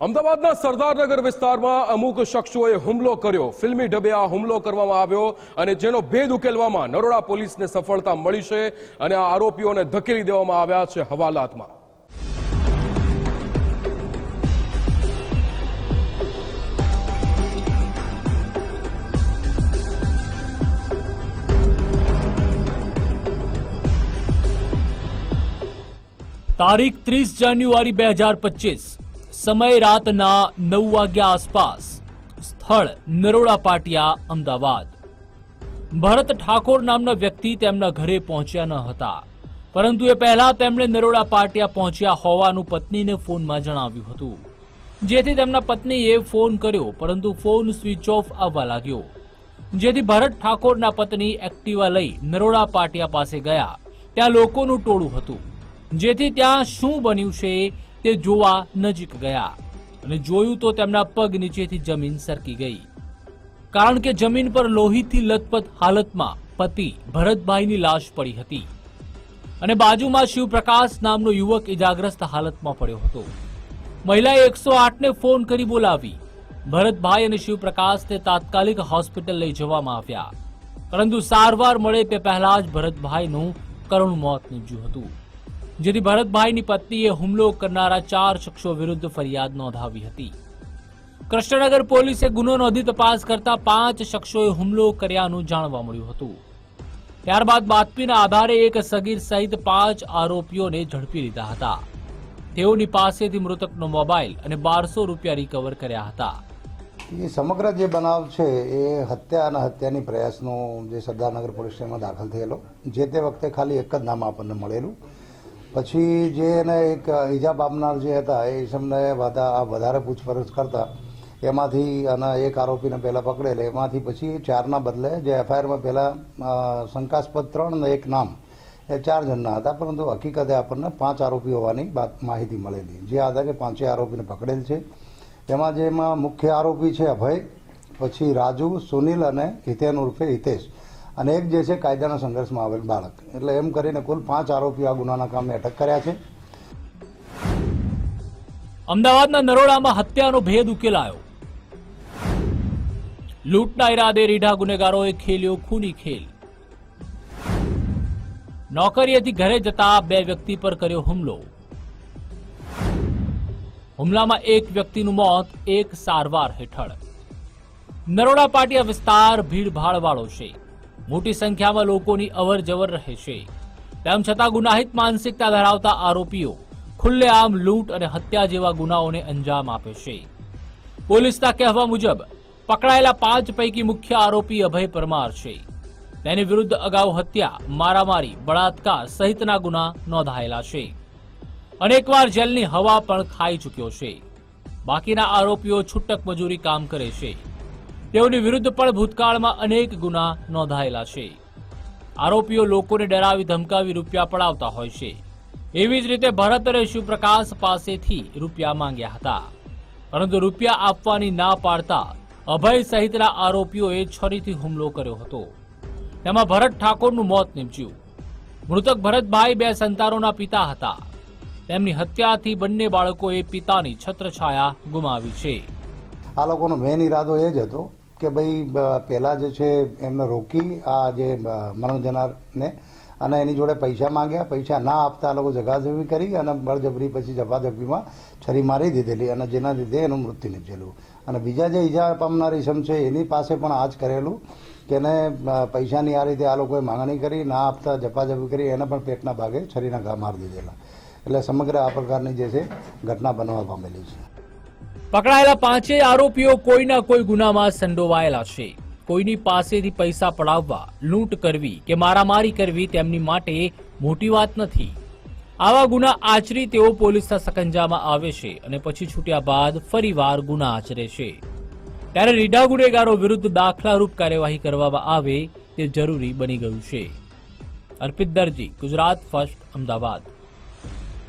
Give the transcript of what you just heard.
અમદાવાદના સરદારનગર વિસ્તારમાં અમુક શખ્સોએ હુમલો કર્યો. ફિલ્મી ઢબે આ હુમલો કરવામાં આવ્યો અને જેનો ભેદ ઉકેલવામાં નરોડા પોલીસને સફળતા મળી છે અને આ આરોપીઓને ધકેલી દેવામાં આવ્યા છે હવાલાતમાં. તારીખ ત્રીસ જાન્યુઆરી બે હજાર પચીસ. સમય રાતના નવ વાગ્યા આસપાસ. સ્થળ નરોડા પાટિયા, અમદાવાદ. ભરત ઠાકોર નામના વ્યક્તિ તેમના ઘરે પહોંચ્યા ન હતા. પરંતુ એ પહેલા તેમણે નરોડા પાટિયા પહોંચ્યા હોવાનું પત્નીને ફોનમાં જણાવ્યું હતું. જેથી તેમના પત્નીએ ફોન કર્યો, પરંતુ ફોન સ્વિચ ઓફ આવવા લાગ્યો. જેથી ભરત ઠાકોરના પત્ની એક્ટિવા લઈ નરોડા પાટિયા પાસે ગયા. ત્યાં લોકોનું ટોળું હતું. જેથી ત્યાં શું બન્યું છે તે જોવા નજીક ગયા અને જોયું તો તેમના પગ નીચેથી જમીન સરકી ગઈ. કારણ કે જમીન પર લોહીથી લથપથ હાલતમાં પતિ ભરતભાઈની લાશ પડી હતી અને બાજુમાં શિવપ્રકાશ નામનો યુવક ઇજાગ્રસ્ત હાલતમાં પડ્યો હતો. મહિલાએ એકસો આઠને ફોન કરી બોલાવી. ભરતભાઈ અને શિવપ્રકાશને તાત્કાલિક હોસ્પિટલ લઈ જવામાં આવ્યા. પરંતુ સારવાર મળે તે પહેલા જ ભરતભાઈનું કરુણ મોત નીપજ્યું હતું. જેથી ભરતભાઈની પત્નીએ હુમલો કરનારા ચાર શખ્સો વિરુદ્ધ ફરિયાદ નોંધાવી હતી. કૃષ્ણનગર પોલીસે ગુનો નોંધી તપાસ કરતા પાંચ શખ્સોએ હુમલો કર્યાનું જાણવા મળ્યું હતું. ત્યારબાદ બાતમીના આધારે એક સગીર સહિત પાંચ આરોપીઓને ઝડપી લીધા હતા. તેઓની પાસેથી મૃતકનો મોબાઈલ અને બારસો રૂપિયા રિકવર કર્યા હતા. એ સમગ્ર જે બનાવ છે, એ હત્યા અને હત્યાની પ્રયાસનો જે સરદારનગર પોલીસ સ્ટેશનમાં દાખલ થયેલો, જે તે વખતે ખાલી એક જ નામ આપણને મળેલું પછી જે એને એક ઈજા પામનાર જે હતા, એ ઈસમને વધા વધારે પૂછપરછ કરતા, એમાંથી અને એક આરોપીને પહેલાં પકડેલ, એમાંથી પછી ચારના બદલે જે એફઆઈઆરમાં પહેલાં શંકાસ્પદ ત્રણ એક નામ, એ ચાર જણના હતા, પરંતુ હકીકતે આપણને પાંચ આરોપી હોવાની માહિતી મળેલી. જે આધારે પાંચેય આરોપીને પકડેલ છે. એમાં જેમાં મુખ્ય આરોપી છે અભય, પછી રાજુ, સુનિલ અને હિતેન ઉર્ફે હિતેશ. અને એક જે છે કાયદાના સંઘર્ષમાં આવેલ બાળક. એટલે એમ કરીને કુલ પાંચ આરોપીઓ આ ગુનાના કામે અટક કર્યા છે. અમદાવાદના નરોડામાં હત્યાનો ભેદ ઉકેલાયો. લૂંટના ઈરાદે રીઢા ગુનેગારોએ ખેલ્યો ખૂની ખેલ. નોકરીએથી ઘરે જતા બે વ્યક્તિ પર કર્યો હુમલો. હુમલામાં એક વ્યક્તિનું મોત એક સારવાર હેઠળ. નરોડા પાટિયા વિસ્તાર ભીડભાડવાળો છે. મોટી સંખ્યામાં લોકોની અવર જવર રહે છે. તેમ છતાં ગુનાહિત માનસિકતા ધરાવતા આરોપીઓ ખુલ્લેઆમ લૂંટ અને હત્યા જેવા ગુનાઓને અંજામ આપે છે. પોલીસના કહેવા મુજબ, પકડાયેલા પાંચ પૈકી મુખ્ય આરોપી અભય પરમાર છે. તેની વિરુદ્ધ અગાઉ હત્યા, મારામારી, બળાત્કાર સહિતના ગુના નોંધાયેલા છે. અનેકવાર જેલની હવા પણ ખાઈ ચૂક્યો છે. બાકીના આરોપીઓ છૂટક મજૂરી કામ કરે છે. તેઓની વિરુદ્ધ પણ ભૂતકાળમાં અનેક ગુના નોંધાયેલા છે. આરોપીઓ લોકોને ડરાવી ધમકાવી રૂપિયા પડાવતા હોય છે. એવી જ રીતે ભરત અને શિવપ્રકાશ પાસેથી રૂપિયા માંગ્યા હતા. પરંતુ રૂપિયા આપવાની ના પાડતા અભય સહિતના આરોપીઓએ છરીથી હુમલો કર્યો હતો. તેમાં ભરત ઠાકોરનું મોત નીપજ્યું. મૃતક ભરતભાઈ બે સંતાનોના પિતા હતા. તેમની હત્યાથી બંને બાળકોએ પિતાની છત્રછાયા ગુમાવી છે. આ લોકોનો મેન ઈરાદો એ જ હતો કે ભાઈ પહેલાં જે છે એમને રોકી આ જે મનોજનારને અને એની જોડે પૈસા માંગ્યા. પૈસા ના આપતા આ લોકો જગાજગી કરી અને બળજબરી પછી જપાજપીમાં છરી મારી દીધેલી અને જેના લીધે એનું મૃત્યુ નીપજેલું. અને બીજા જે ઈજા પામનાર ઈસમ છે એની પાસે પણ આ જ કરેલું કે એને પૈસાની આ રીતે આ લોકોએ માંગણી કરી, ના આપતા જપાજપી કરી, એને પણ પેટના ભાગે છરીના ઘા મારી દીધેલા. એટલે સમગ્ર આ પ્રકારની જે છે ઘટના બનવા પામેલી છે. પકડાયેલા પાંચેય આરોપીઓ કોઈના કોઈ ગુનામાં સંડોવાયેલા છે. કોઈની પાસેથી પૈસા પડાવવા, લૂંટ કરવી કે મારામારી કરવી તેમની માટે મોટી વાત નથી. આવા ગુના આચરી તેઓ પોલીસના સકંજામાં આવે છે અને પછી છૂટ્યા બાદ ફરીવાર ગુના આચરે છે. ત્યારે રીઢા ગુનેગારો વિરુદ્ધ દાખલારૂપ કાર્યવાહી કરવામાં આવે તે જરૂરી બની ગયું છે. અર્પિત દરજી, ગુજરાત ફર્સ્ટ, અમદાવાદ.